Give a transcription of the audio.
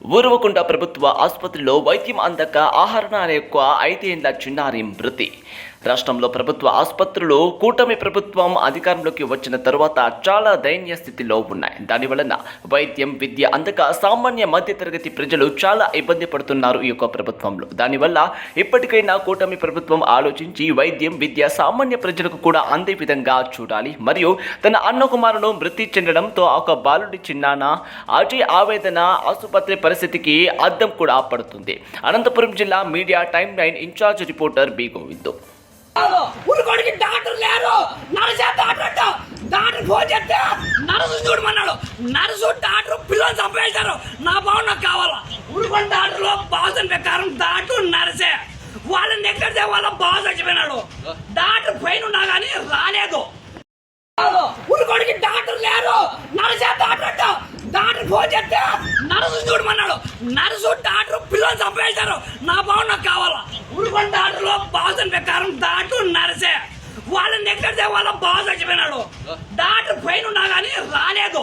ఊరవకొండ ప్రభుత్వ ఆసుపత్రిలో వైద్యం అందక ఆహరణ అనే యొక్క ఐదేండ్ల చిన్నారి మృతి. రాష్ట్రంలో ప్రభుత్వ ఆసుపత్రులు కూటమి ప్రభుత్వం అధికారంలోకి వచ్చిన తరువాత చాలా దయనీయ స్థితిలో ఉన్నాయి. దానివలన వైద్యం విద్య అందక సామాన్య మధ్యతరగతి ప్రజలు చాలా ఇబ్బంది పడుతున్నారు ఈ యొక్క ప్రభుత్వంలో. దానివల్ల ఇప్పటికైనా కూటమి ప్రభుత్వం ఆలోచించి వైద్యం విద్య సామాన్య ప్రజలకు కూడా అందే విధంగా చూడాలి. మరియు తన అన్నకుమారును మృతి చెందడంతో ఒక బాలుడి చిన్నాన అజయ్ ఆవేదన ఆసుపత్రి పరిస్థితికి అద్దం కూడా పడుతుంది. అనంతపురం జిల్లా media time line incharge reporter B Govindu. లేరు. నర్సే డాక్టర్ డాక్టర్ ఫోన్ చేస్తే నర్సు చూడమన్నాడు. నర్సు డాక్టర్ పిల్లలు చంపేశారు. నా బావు నాకు కావాలా? ఉరుకోని డాక్టర్లో ప్రకారం డాక్టర్ నర్సే. వాళ్ళని ఎక్కడితే వాళ్ళ బాధ చచ్చిపోయినాడు. డాక్టర్ పైన ఉన్నా కానీ రాలేదు. ఉరుకోడికి డాక్టర్ లేరు. నరసే డాక్టర్ డాక్టర్ ఫోన్ చేస్తే నర్సు చూడమన్నాడు. నర్సు డాక్టర్ పిల్లలు చంపేశారు. నా బావు నాకు కావాలా? ఉరుకోని డాక్టర్లో ప్రకారం డాక్టర్ నర్సే. వాళ్ళని ఎక్కడితే వాళ్ళ బాధ చచ్చిపోయినాడు. డాక్టర్ పైన ఉన్నా కానీ రాలేదు.